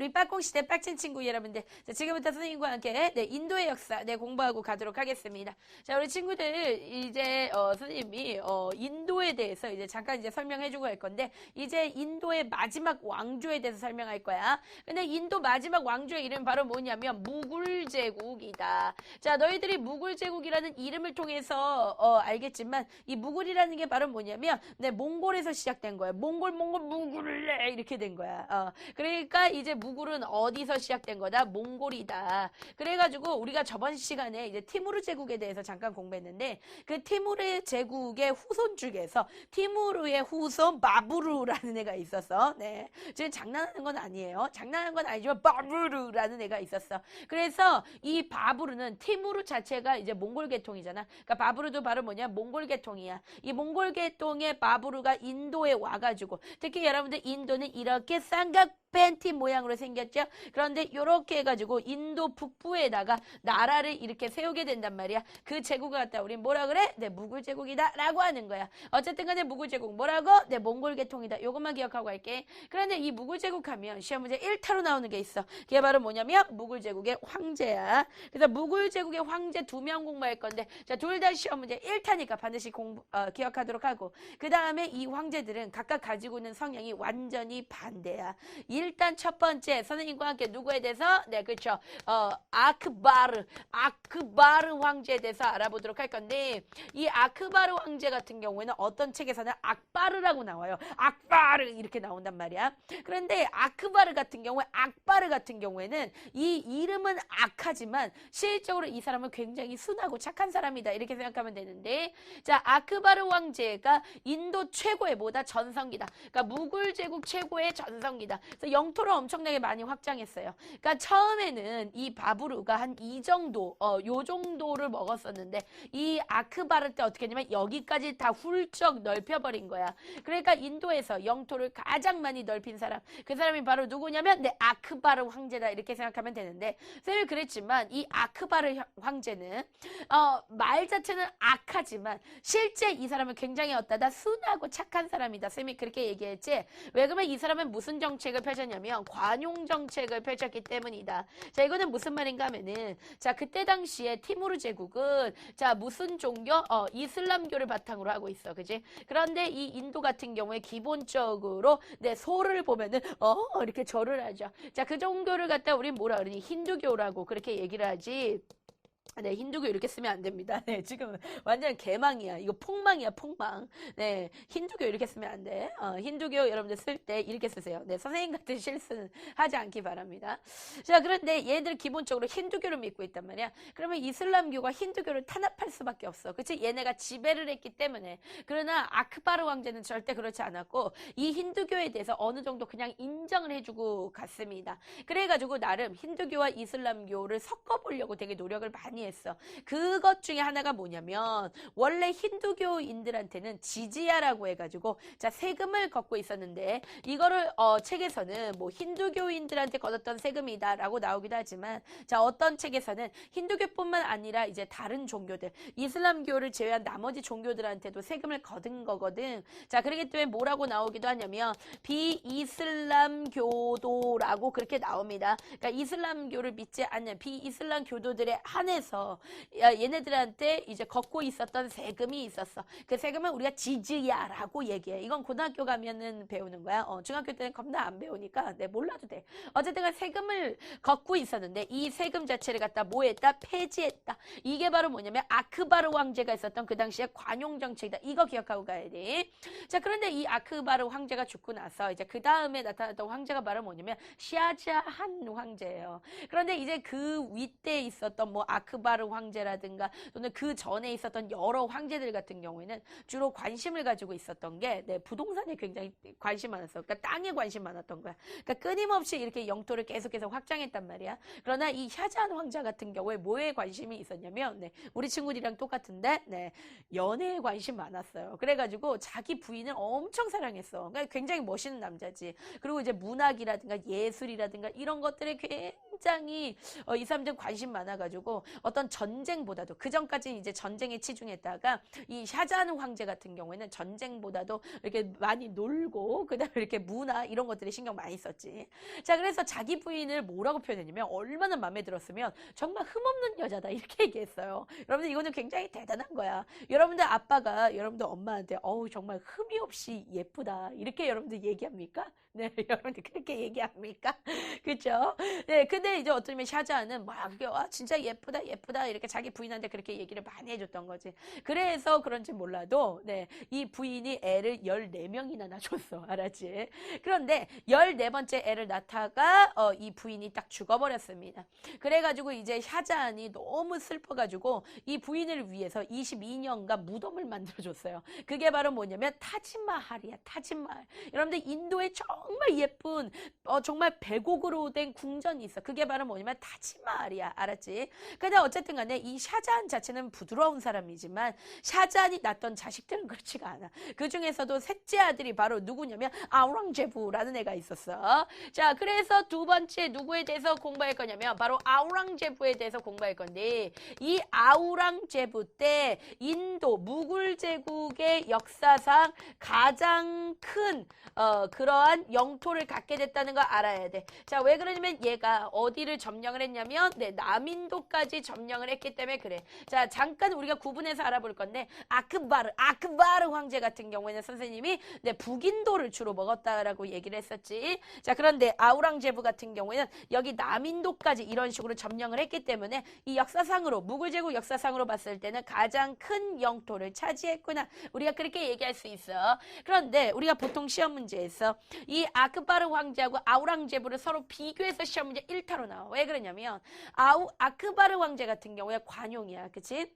자, 우리 빠꽁 시대 빡친 친구 여러분들. 자, 지금부터 선생님과 함께 네, 인도의 역사 네, 공부하고 가도록 하겠습니다. 자, 우리 친구들 이제 어, 선생님이 어, 인도에 대해서 이제 잠깐 이제 설명해 주고 할 건데 이제 인도의 마지막 왕조에 대해서 설명할 거야. 근데 인도 마지막 왕조의 이름 바로 뭐냐면 무굴 제국이다. 자, 너희들이 무굴 제국이라는 이름을 통해서 어, 알겠지만 이 무굴이라는 게 바로 뭐냐면 네, 몽골에서 시작된 거야. 몽골 몽골 무굴래 이렇게 된 거야. 어, 그러니까 이제 무 굴은 어디서 시작된 거다? 몽골이다. 그래가지고 우리가 저번 시간에 이제 티무르 제국에 대해서 잠깐 공부했는데 그 티무르 제국의 후손 중에서 티무르의 후손 바부르라는 애가 있었어. 네, 지금 장난하는 건 아니에요. 장난하는 건 아니지만 바부르라는 애가 있었어. 그래서 이 바부르는 티무르 자체가 이제 몽골 계통이잖아. 그러니까 바부르도 바로 뭐냐? 몽골 계통이야. 이 몽골 계통의 바부르가 인도에 와가지고 특히 여러분들 인도는 이렇게 쌍각 팬티 모양으로 생겼죠. 그런데 이렇게 해가지고 인도 북부에다가 나라를 이렇게 세우게 된단 말이야. 그 제국을 갖다 우리 뭐라 그래? 네, 무굴 제국이다 라고 하는 거야. 어쨌든 간에 무굴 제국 뭐라고? 네, 몽골 계통이다. 이것만 기억하고 할게. 그런데 이 무굴 제국 하면 시험 문제 1타로 나오는 게 있어. 그게 바로 뭐냐면 무굴 제국의 황제야. 그래서 무굴 제국의 황제 두 명 공부할 건데 자, 둘 다 시험 문제 1타니까 반드시 공부 어, 기억하도록 하고 그 다음에 이 황제들은 각각 가지고 있는 성향이 완전히 반대야. 일단 첫 번째 선생님과 함께 누구에 대해서? 네 그렇죠. 어 아크바르 아크바르 황제에 대해서 알아보도록 할 건데 이 아크바르 황제 같은 경우에는 어떤 책에서는 악바르라고 나와요. 악바르 이렇게 나온단 말이야. 그런데 아크바르 같은 경우에 악바르 같은 경우에는 이 이름은 악하지만 실적으로 이 사람은 굉장히 순하고 착한 사람이다. 이렇게 생각하면 되는데 자 아크바르 황제가 인도 최고의 뭐다? 전성기다. 그러니까 무굴 제국 최고의 전성기다. 그래서 영토를 엄청나게 많이 확장했어요. 그러니까 처음에는 이 바부르가 한 이 정도, 어, 요 정도를 먹었었는데 이 아크바르 때 어떻게 했냐면 여기까지 다 훌쩍 넓혀버린 거야. 그러니까 인도에서 영토를 가장 많이 넓힌 사람, 그 사람이 바로 누구냐면 네, 아크바르 황제다 이렇게 생각하면 되는데 쌤이 그랬지만 이 아크바르 황제는 어, 말 자체는 악하지만 실제 이 사람은 굉장히 어따다 순하고 착한 사람이다. 쌤이 그렇게 얘기했지. 왜 그러면 이 사람은 무슨 정책을 펼쳤냐면 관용 정책을 펼쳤기 때문이다. 자, 이거는 무슨 말인가 하면은 자, 그때 당시에 티무르 제국은 자, 무슨 종교? 어, 이슬람교를 바탕으로 하고 있어. 그지? 그런데 이 인도 같은 경우에 기본적으로 내 소를 보면은 어, 이렇게 절을 하죠. 자, 그 종교를 갖다 우리 뭐라 그러니? 힌두교라고 그렇게 얘기를 하지. 네, 힌두교 이렇게 쓰면 안 됩니다. 네, 지금 완전 개망이야. 이거 폭망이야, 폭망. 네, 힌두교 이렇게 쓰면 안 돼. 어, 힌두교 여러분들 쓸 때 이렇게 쓰세요. 네, 선생님 같은 실수는 하지 않기 바랍니다. 자, 그런데 얘들 기본적으로 힌두교를 믿고 있단 말이야. 그러면 이슬람교가 힌두교를 탄압할 수밖에 없어. 그치? 얘네가 지배를 했기 때문에. 그러나 아크바르 왕제는 절대 그렇지 않았고, 이 힌두교에 대해서 어느 정도 그냥 인정을 해주고 갔습니다. 그래가지고 나름 힌두교와 이슬람교를 섞어보려고 되게 노력을 많이 했어. 그것 중에 하나가 뭐냐면 원래 힌두교인들한테는 지지야라고 해가지고 자 세금을 걷고 있었는데 이거를 어, 책에서는 뭐 힌두교인들한테 걷었던 세금이다라고 나오기도 하지만 자 어떤 책에서는 힌두교뿐만 아니라 이제 다른 종교들 이슬람교를 제외한 나머지 종교들한테도 세금을 거둔 거거든. 자 그렇기 때문에 뭐라고 나오기도 하냐면 비이슬람교도라고 그렇게 나옵니다. 그러니까 이슬람교를 믿지 않는 비이슬람 교도들에 한해 서 얘네들한테 이제 걷고 있었던 세금이 있었어. 그 세금은 우리가 지즈야라고 얘기해. 이건 고등학교 가면은 배우는 거야. 어, 중학교 때는 겁나 안 배우니까 내 몰라도 돼. 어쨌든 세금을 걷고 있었는데 이 세금 자체를 갖다 뭐 했다? 폐지했다. 이게 바로 뭐냐면 아크바르 황제가 있었던 그 당시에 관용 정책이다. 이거 기억하고 가야 돼. 자, 그런데 이 아크바르 황제가 죽고 나서 이제 그 다음에 나타났던 황제가 바로 뭐냐면 샤자한 황제예요. 그런데 이제 그 윗대에 있었던 뭐 아크 바르 황제라든가 또는 그 전에 있었던 여러 황제들 같은 경우에는 주로 관심을 가지고 있었던 게 네, 부동산에 굉장히 관심 많았어. 그러니까 땅에 관심 많았던 거야. 그러니까 끊임없이 이렇게 영토를 계속해서 확장했단 말이야. 그러나 이 샤잔 황자 같은 경우에 뭐에 관심이 있었냐면 네, 우리 친구들이랑 똑같은데 네, 연애에 관심 많았어요. 그래가지고 자기 부인을 엄청 사랑했어. 그러니까 굉장히 멋있는 남자지. 그리고 이제 문학이라든가 예술이라든가 이런 것들에 굉장히 굉장히 어, 이 사람들 관심 많아가지고 어떤 전쟁보다도 그 전까지 이제 전쟁에 치중했다가 이 샤잔 황제 같은 경우에는 전쟁보다도 이렇게 많이 놀고 그다음에 이렇게 문화 이런 것들에 신경 많이 썼지. 자 그래서 자기 부인을 뭐라고 표현했냐면 얼마나 마음에 들었으면 정말 흠없는 여자다 이렇게 얘기했어요. 여러분들 이거는 굉장히 대단한 거야. 여러분들 아빠가 여러분들 엄마한테 어우 정말 흠이 없이 예쁘다 이렇게 여러분들 얘기합니까? 네, 여러분들 그렇게 얘기합니까? 그죠? 네, 근데 이제 어쩌면 샤자는 막, 그게, 와, 진짜 예쁘다, 예쁘다, 이렇게 자기 부인한테 그렇게 얘기를 많이 해줬던 거지. 그래서 그런지 몰라도, 네, 이 부인이 애를 14명이나 낳았어. 알았지? 그런데 14번째 애를 낳다가, 어, 이 부인이 딱 죽어버렸습니다. 그래가지고 이제 샤자안이 너무 슬퍼가지고 이 부인을 위해서 22년간 무덤을 만들어줬어요. 그게 바로 뭐냐면 타지마할이야, 타지마할. 여러분들 인도에 정말 예쁜 어, 정말 백옥으로 된 궁전이 있어. 그게 바로 뭐냐면 타지마할이야. 알았지? 근데 어쨌든 간에 이 샤잔 자체는 부드러운 사람이지만 샤잔이 낳던 자식들은 그렇지가 않아. 그 중에서도 셋째 아들이 바로 누구냐면 아우랑제부라는 애가 있었어. 자, 그래서 두 번째 누구에 대해서 공부할 거냐면 바로 아우랑제부에 대해서 공부할 건데 이 아우랑제부 때 인도 무굴 제국의 역사상 가장 큰 어, 그러한 영토를 갖게 됐다는 거 알아야 돼. 자, 왜 그러냐면 얘가 어 디를 점령을 했냐면 네, 남인도까지 점령을 했기 때문에 그래. 자, 잠깐 우리가 구분해서 알아볼 건데 아크바르, 아크바르 황제 같은 경우에는 선생님이 네, 북인도를 주로 먹었다라고 얘기를 했었지. 자, 그런데 아우랑제부 같은 경우에는 여기 남인도까지 이런 식으로 점령을 했기 때문에 이 역사상으로 무굴 제국 역사상으로 봤을 때는 가장 큰 영토를 차지했구나. 우리가 그렇게 얘기할 수 있어. 그런데 우리가 보통 시험 문제에서 이 아크바르 황제하고 아우랑제부를 서로 비교해서 시험 문제 1 타로 나와. 왜 그러냐면 아우 아크바르 황제 같은 경우에 관용이야. 그치?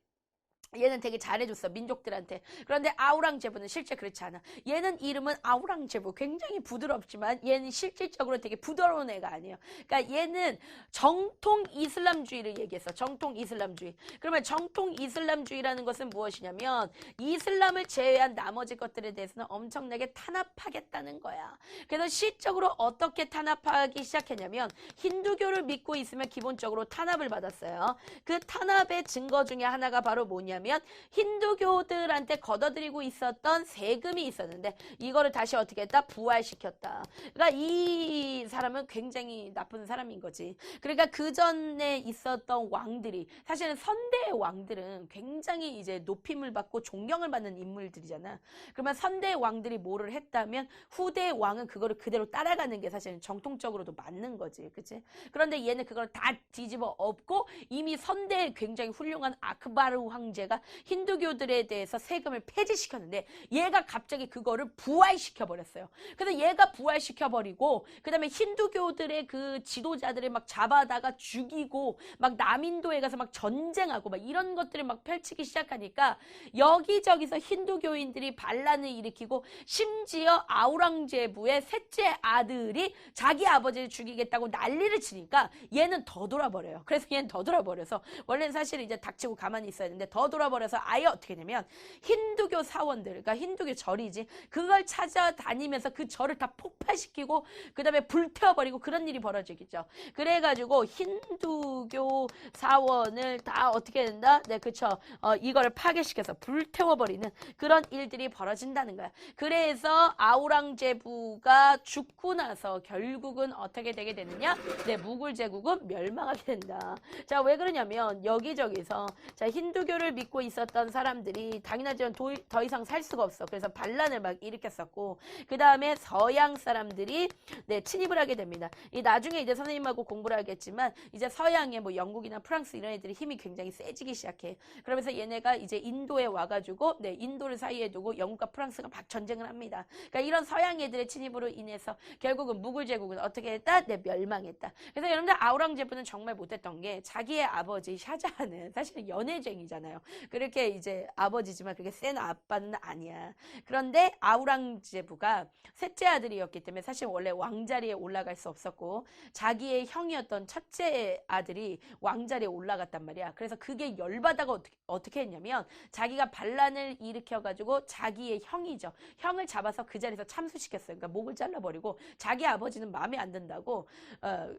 얘는 되게 잘해줬어 민족들한테. 그런데 아우랑제부는 실제 그렇지 않아. 얘는 이름은 아우랑제부. 굉장히 부드럽지만 얘는 실질적으로 되게 부드러운 애가 아니에요. 그러니까 얘는 정통 이슬람주의를 얘기했어 정통 이슬람주의. 그러면 정통 이슬람주의라는 것은 무엇이냐면 이슬람을 제외한 나머지 것들에 대해서는 엄청나게 탄압하겠다는 거야. 그래서 시적으로 어떻게 탄압하기 시작했냐면 힌두교를 믿고 있으면 기본적으로 탄압을 받았어요. 그 탄압의 증거 중에 하나가 바로 뭐냐면 뭐냐면 힌두교들한테 걷어들이고 있었던 세금이 있었는데 이거를 다시 어떻게 했다? 부활시켰다. 그러니까 이 사람은 굉장히 나쁜 사람인 거지. 그러니까 그 전에 있었던 왕들이 사실은 선대의 왕들은 굉장히 이제 높임을 받고 존경을 받는 인물들이잖아. 그러면 선대의 왕들이 뭐를 했다면 후대의 왕은 그거를 그대로 따라가는 게 사실은 정통적으로도 맞는 거지. 그치? 그런데 얘는 그걸 다 뒤집어 엎고 이미 선대의 굉장히 훌륭한 아크바르 황제 가 힌두교들에 대해서 세금을 폐지시켰는데 얘가 갑자기 그거를 부활시켜 버렸어요. 그래서 얘가 부활시켜 버리고 그다음에 힌두교들의 그 지도자들을 막 잡아다가 죽이고 막 남인도에 가서 막 전쟁하고 막 이런 것들을 막 펼치기 시작하니까 여기저기서 힌두교인들이 반란을 일으키고 심지어 아우랑제부의 셋째 아들이 자기 아버지를 죽이겠다고 난리를 치니까 얘는 더 돌아버려요. 그래서 얘는 더 돌아버려서 원래는 사실 이제 닥치고 가만히 있어야 되는데 더 돌아버려서 아예 어떻게 되냐면 힌두교 사원들, 그러니까 힌두교 절이지 그걸 찾아다니면서 그 절을 다 폭파시키고 그 다음에 불태워버리고 그런 일이 벌어지겠죠. 그래가지고 힌두교 사원을 다 어떻게 된다? 네, 그쵸. 어, 이걸 파괴시켜서 불태워버리는 그런 일들이 벌어진다는 거야. 그래서 아우랑제부가 죽고 나서 결국은 어떻게 되게 되느냐? 네, 무굴 제국은 멸망하게 된다. 자, 왜 그러냐면 여기저기서 자 힌두교를 믿고 있었던 사람들이 당연하지만 도, 더 이상 살 수가 없어. 그래서 반란을 막 일으켰었고 그 다음에 서양 사람들이 네, 침입을 하게 됩니다. 이 나중에 이제 선생님하고 공부를 하겠지만 이제 서양의 뭐 영국이나 프랑스 이런 애들이 힘이 굉장히 세지기 시작해. 그러면서 얘네가 이제 인도에 와가지고 네, 인도를 사이에 두고 영국과 프랑스가 막 전쟁을 합니다. 그러니까 이런 서양 애들의 침입으로 인해서 결국은 무굴 제국은 어떻게 했다? 네, 멸망했다. 그래서 여러분들 아우랑제부는 정말 못했던 게 자기의 아버지 샤자는 사실은 연애쟁이잖아요. 그렇게 이제 아버지지만 그게 센 아빠는 아니야. 그런데 아우랑제부가 셋째 아들이었기 때문에 사실 원래 왕자리에 올라갈 수 없었고 자기의 형이었던 첫째 아들이 왕자리에 올라갔단 말이야. 그래서 그게 열받아가 어떻게, 어떻게 했냐면 자기가 반란을 일으켜가지고 자기의 형이죠. 형을 잡아서 그 자리에서 참수시켰어요. 그러니까 목을 잘라버리고 자기 아버지는 마음에 안 든다고 어,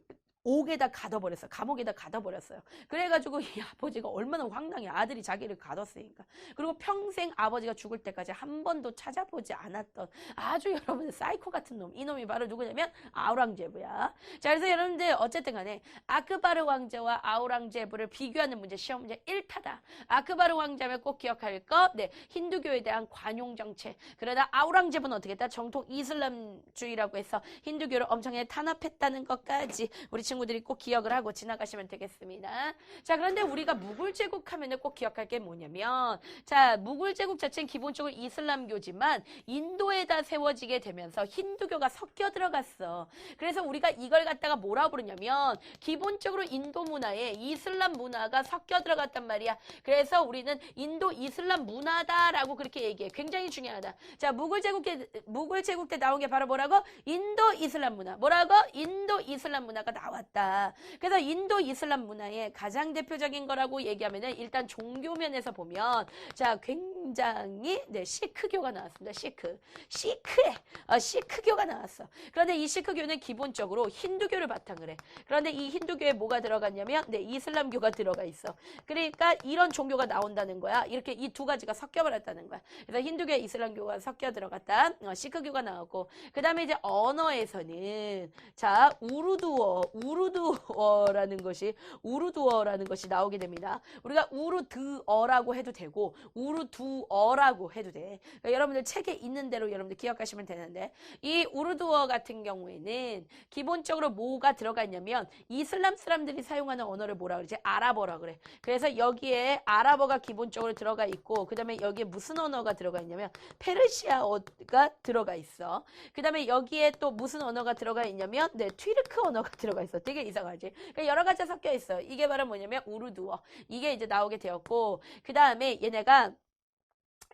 옥에다 가둬버렸어. 감옥에다 가둬버렸어요. 그래가지고 이 아버지가 얼마나 황당해. 아들이 자기를 가뒀으니까. 그리고 평생 아버지가 죽을 때까지 한 번도 찾아보지 않았던 아주 여러분들 사이코 같은 놈. 이놈이 바로 누구냐면 아우랑제부야. 자, 그래서 여러분들 어쨌든 간에 아크바르 왕자와 아우랑제부를 비교하는 문제 시험 문제 1타다. 아크바르 왕자면 꼭 기억할 것. 네. 힌두교에 대한 관용 정책. 그러다 아우랑제부는 어떻게 했다? 정통 이슬람주의라고 해서 힌두교를 엄청나게 탄압했다는 것까지 우리 친구 들이 꼭 기억을 하고 지나가시면 되겠습니다. 자, 그런데 우리가 무굴 제국 하면은 꼭 기억할 게 뭐냐면 자, 무굴 제국 자체는 기본적으로 이슬람교지만 인도에다 세워지게 되면서 힌두교가 섞여 들어갔어. 그래서 우리가 이걸 갖다가 뭐라 부르냐면 기본적으로 인도 문화에 이슬람 문화가 섞여 들어갔단 말이야. 그래서 우리는 인도 이슬람 문화다라고 그렇게 얘기해. 굉장히 중요하다. 자, 무굴 제국 때 무굴 제국 때 나온 게 바로 뭐라고? 인도 이슬람 문화. 뭐라고? 인도 이슬람 문화가 나왔 다. 그래서 인도 이슬람 문화의 가장 대표적인 거라고 얘기하면은 일단 종교 면에서 보면 자, 굉장히 네, 시크교가 나왔습니다. 시크. 시크에 어, 시크교가 나왔어. 그런데 이 시크교는 기본적으로 힌두교를 바탕을 해. 그런데 이 힌두교에 뭐가 들어갔냐면 네, 이슬람교가 들어가 있어. 그러니까 이런 종교가 나온다는 거야. 이렇게 이 두 가지가 섞여 버렸다는 거야. 그래서 힌두교와 이슬람교가 섞여 들어갔다. 어, 시크교가 나왔고 그 다음에 이제 언어에서는 자, 우르두어, 우르 두어라는 것이 우르두어라는 것이 나오게 됩니다. 우리가 우르드어라고 해도 되고 우르두어라고 해도 돼. 그러니까 여러분들 책에 있는 대로 여러분들 기억하시면 되는데 이 우르두어 같은 경우에는 기본적으로 뭐가 들어가 있냐면 이슬람 사람들이 사용하는 언어를 뭐라 그러지? 아랍어라 그래. 그래서 여기에 아랍어가 기본적으로 들어가 있고 그다음에 여기에 무슨 언어가 들어가 있냐면 페르시아어가 들어가 있어. 그다음에 여기에 또 무슨 언어가 들어가 있냐면 네, 튀르크 언어가 들어가 있어. 되게 이상하지? 그러니까 여러 가지 섞여 있어. 이게 바로 뭐냐면 우르두어. 이게 이제 나오게 되었고 그 다음에 얘네가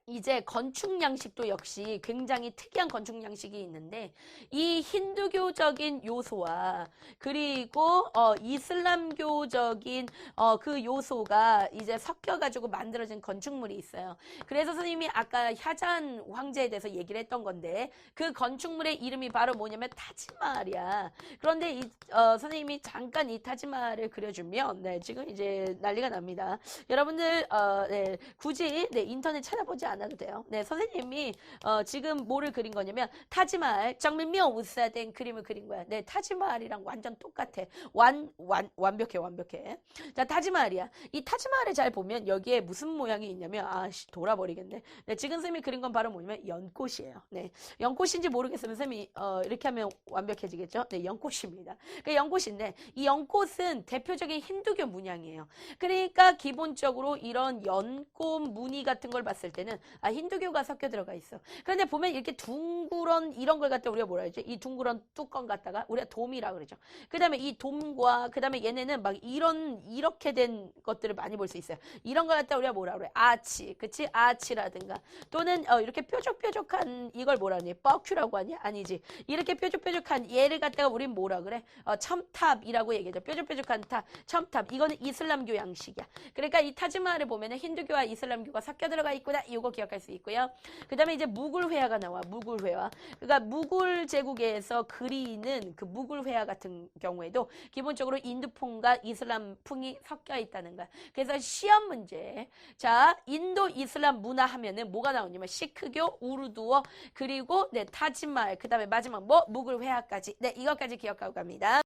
이제 건축 양식도 역시 굉장히 특이한 건축 양식이 있는데 이 힌두교적인 요소와 그리고 어 이슬람교적인 어 그 요소가 이제 섞여 가지고 만들어진 건축물이 있어요. 그래서 선생님이 아까 샤잔 황제에 대해서 얘기를 했던 건데 그 건축물의 이름이 바로 뭐냐면 타지마할이야. 그런데 이 어, 선생님이 잠깐 이 타지마할을 그려주면 네, 지금 이제 난리가 납니다. 여러분들 어, 네, 굳이 네, 인터넷 찾아보지 않아도 돼요. 네, 선생님이 어, 지금 뭐를 그린 거냐면 타지마할 정밀미어 우사된 그림을 그린 거야. 네, 타지마할이랑 완전 똑같아. 완, 완, 완벽해, 완벽해. 자, 타지마할이야. 이 타지마할을 잘 보면 여기에 무슨 모양이 있냐면 아씨 돌아버리겠네. 네, 지금 선생님이 그린 건 바로 뭐냐면 연꽃이에요. 네, 연꽃인지 모르겠으면 선생님이 어, 이렇게 하면 완벽해지겠죠. 네, 연꽃입니다. 그 연꽃인데 이 연꽃은 대표적인 힌두교 문양이에요. 그러니까 기본적으로 이런 연꽃 무늬 같은 걸 봤을 때는 아 힌두교가 섞여 들어가 있어. 그런데 보면 이렇게 둥그런 이런 걸 갖다 우리가 뭐라 하지? 이 둥그런 뚜껑 갖다가 우리가 돔이라 그러죠. 그다음에 이 돔과 그다음에 얘네는 막 이런 이렇게 된 것들을 많이 볼 수 있어요. 이런 걸 갖다 우리가 뭐라 그래? 아치, 그치? 아치라든가 또는 어, 이렇게 뾰족뾰족한 이걸 뭐라 하니? 뻐큐라고 하니? 아니지. 이렇게 뾰족뾰족한 얘를 갖다가 우린 뭐라 그래? 어, 첨탑이라고 얘기하죠. 뾰족뾰족한 탑, 첨탑. 이거는 이슬람교 양식이야. 그러니까 이 타지마할을 보면은 힌두교와 이슬람교가 섞여 들어가 있구나. 이거 기억할 수 있고요. 그 다음에 이제 무굴회화가 나와. 무굴회화. 그러니까 무굴 제국에서 그리는 그 무굴회화 같은 경우에도 기본적으로 인두풍과 이슬람풍이 섞여 있다는 거야. 그래서 시험 문제. 자, 인도 이슬람 문화 하면은 뭐가 나오냐면 시크교, 우르두어, 그리고 네, 타지마할. 그다음에 마지막 뭐 무굴회화까지. 네, 이것까지 기억하고 갑니다.